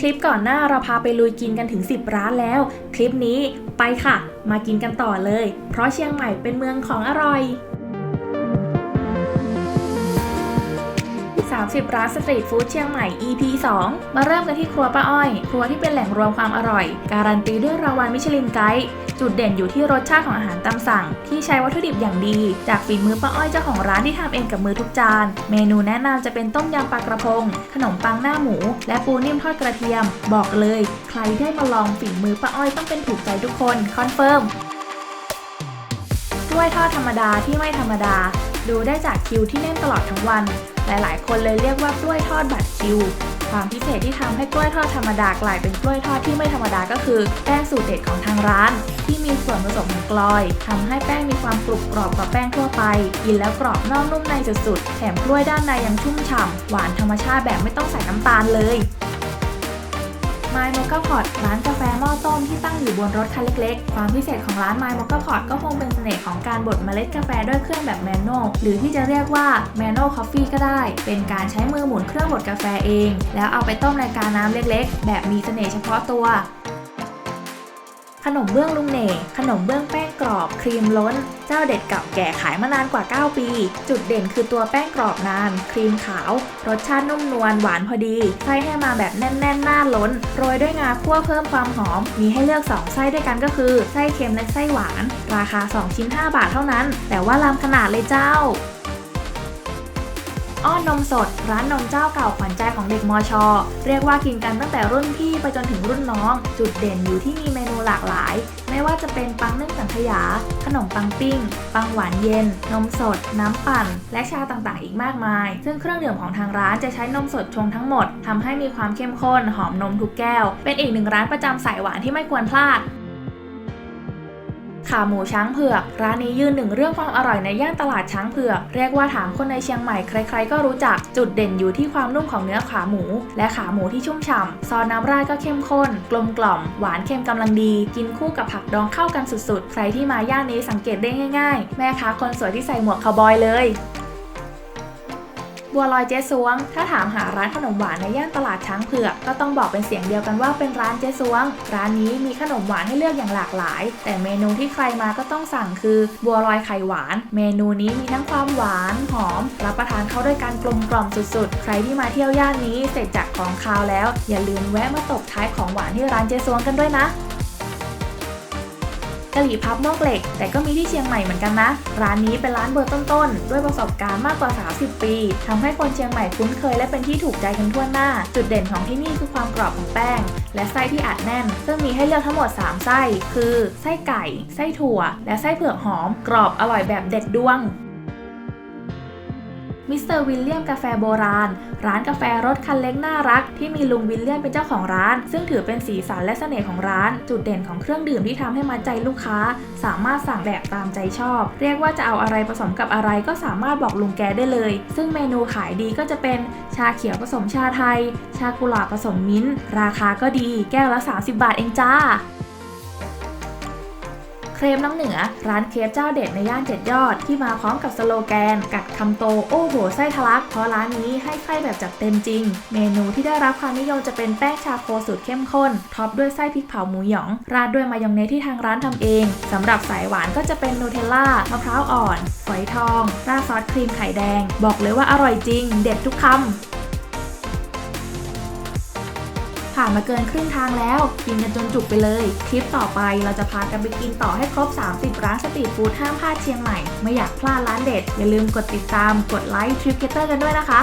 คลิปก่อนหน้าเราพาไปลุยกินกันถึง 10 ร้านแล้ว คลิปนี้ไปค่ะ มากินกันต่อเลย เพราะเชียงใหม่เป็นเมืองของอร่อย 30 ร้านสตรีทฟู้ดเชียงใหม่ EP 2 มาเริ่มกันที่ครัวป้าอ้อย ครัวที่เป็นแหล่งรวมความอร่อย การันตีด้วยรางวัลมิชลินไกด์ จุดเด่นอยู่ที่รสชาติของอาหารตามสั่ง ที่ใช้วัตถุดิบอย่างดี จากฝีมือป้าอ้อยเจ้าของร้านที่ทำเองกับมือทุกจาน เมนูแนะนำจะเป็นต้มยำปลากระพง ขนมปังหน้าหมู และปูนิ่มทอดกระเทียม บอกเลย ใครได้มาลองฝีมือป้าอ้อยต้องเป็นถูกใจทุกคนคอนเฟิร์มกล้วยทอดธรรมดาที่ไม่ธรรมดา ดูได้จากคิวที่แน่นตลอดทั้งวัน หลายๆ คนเลยเรียกว่ากล้วยทอดบัตรคิว ความพิเศษที่ทำให้กล้วยทอดธรรมดากลายเป็นกล้วยทอดที่ไม่ธรรมดาก็คือแป้งสูตรเด็ดของทางร้าน ที่มีส่วนผสมของกลอยทำให้แป้งมีความกรุบกรอบกว่าแป้งทั่วไป กินแล้วกรอบนอกนุ่มในสุดๆแถมกล้วยด้านในยังชุ่มฉ่ำหวานธรรมชาติแบบไม่ต้องใส่น้ำตาลเลยไมล์โมก a พอ t ร้านกา อยู่บนรถคันเล็กๆ ความพิเศษของร้านไมล์โมก a พอตก็คงเป็นเสน่ห์ของการบดเมล็ดกาแฟด้วยเครื่องแบบแมนนวลหรือที่จะเรียกว่าแมนนวลคอฟฟี่ก็ได้ เป็นการใช้มือหมุนเครื่องบดกาแฟเอง แล้วเอาไปต้มในกาน้ำเล็กๆ แบบมีเสน่ห์เฉพาะตัว ขนมเบื้องลุงเหน่ ขนมเบื้องแป้งกรอบ ครีมล้น เจ้าเด็ดเก่าแก่ขายมานานกว่า 9 ปี จุดเด่นคือตัวแป้งกรอบนาน ครีมขาว รสชาตินุ่มนวลหวานพอดีไส้ให้มาแบบแน่นๆหน้าล้น โรยด้วยงาคั่วเพิ่มความหอม มีให้เลือก 2 ไส้ด้วยกันก็คือไส้เค็มและไส้หวาน ราคา 2 ชิ้น 5 บาทเท่านั้น แต่ว่าลำขนาดเลยเจ้า อ้อนนมสด ร้านนมเจ้าเก่าขวัญใจของเด็กมอชอเรียกว่ากินกันตั้งแต่รุ่นพี่ไปจนถึงรุ่นน้อง จุดเด่นอยู่ที่มีเมนูหลากหลาย ไม่ว่าจะเป็นปังนึ่งสังขยา ขนมปังปิ้ง ปังหวานเย็น นมสด น้ำปั่น และชาต่างๆ อีกมากมาย ซึ่งเครื่องดื่มของทางร้านจะใช้นมสดชงทั้งหมดทำให้มีความเข้มข้นหอมนมทุกแก้ว เป็นอีกหนึ่งร้านประจำสายหวานที่ไม่ควรพลาด ขาหมูช้างเผือก ร้านนี้ยืนหนึ่งเรื่องความอร่อยในย่านตลาดช้างเผือก เรียกว่าถามคนในเชียงใหม่ใคร ๆ ก็รู้จัก จุดเด่นอยู่ที่ความนุ่มของเนื้อขาหมู และขาหมูที่ชุ่มฉ่ำซอสน้ำราดก็เข้มข้น กลมกล่อม หวานเค็มกำลังดี กินคู่กับผักดองเข้ากันสุดๆ ใครที่มาย่านนี้สังเกตได้ง่าย ๆ แม่ค้าคนสวยที่ใส่หมวกคาวบอยเลย บัวลอยเจ๊ซวง ถ้าถามหาร้านขนมหวานในย่านตลาดช้างเผือก ก็ต้องบอกเป็นเสียงเดียวกันว่าเป็นร้านเจ๊ซวง ร้านนี้มีขนมหวานให้เลือกอย่างหลากหลาย แต่เมนูที่ใครมาก็ต้องสั่งคือ บัวลอยไข่หวาน เมนูนี้มีทั้งความหวานหอม รับประทานเข้าด้วยการกลมกล่อมสุดๆ ใครที่มาเที่ยวย่านนี้เสร็จจากของคาวแล้ว อย่าลืมแวะมาตบท้ายของหวานที่ร้านเจ๊ซวงกันด้วยนะ กะหรี่พับมอกเหล็ก แต่ก็มีที่เชียงใหม่เหมือนกันนะ ร้านนี้เป็นร้านเบอร์ต้นๆ ด้วยประสบการณ์มากกว่า 30 ปีทำให้คนเชียงใหม่คุ้นเคยและเป็นที่ถูกใจกันทั่วหน้า จุดเด่นของที่นี่คือความกรอบของแป้ง และไส้ที่อัดแน่น ซึ่งมีให้เลือกทั้งหมด 3 ไส้ คือ ไส้ไก่ ไส้ถั่ว และไส้เผือกหอม กรอบอร่อยแบบเด็ดดวง มิสเตอร์วิลเลียมกาแฟโบราณ ร้านกาแฟรถคันเล็กน่ารัก ที่มีลุงวิลเลียมเป็นเจ้าของร้าน ซึ่งถือเป็นสีสันและเสน่ห์ของร้าน จุดเด่นของเครื่องดื่มที่ทำให้มัดใจลูกค้า สามารถสั่งแบบตามใจชอบ เรียกว่าจะเอาอะไรผสมกับอะไรก็สามารถบอกลุงแกได้เลย ซึ่งเมนูขายดีก็จะเป็นชาเขียวผสมชาไทย ชากุหลาบผสมมิ้นท์ราคาก็ดี แก้วละ 30 บาทเองจ้า เครมน้ำเหนือ ร้านเครปเจ้าเด็ดในย่านเจ็ดยอด ที่มาพร้อมกับสโลแกน กัดคำโตโอ้โหไส้ทะลัก เพราะร้านนี้ให้ไส้แบบจัดเต็มจริง เมนูที่ได้รับความนิยมจะเป็นแป้งชาโคสูตรเข้มข้นท็อปด้วยไส้พริกเผาหมูหยอง ราดด้วยมายองเนสที่ทางร้านทำเองสำหรับสายหวานก็จะเป็นนูเทลล่ามะพร้าวอ่อนฝอยทอง ราดซอสครีมไข่แดง บอกเลยว่าอร่อยจริง เด็ดทุกคำ ผ่านมาเกินครึ่งทางแล้ว กินกันจนจุกไปเลย คลิปต่อไปเราจะพากันไปกินต่อให้ครบ 30 ร้านสตรีทฟู้ดห้ามพลาดเชียงใหม่ ไม่อยากพลาดร้านเด็ด อย่าลืมกดติดตาม กดไลค์ทริปเกเตอร์กันด้วยนะคะ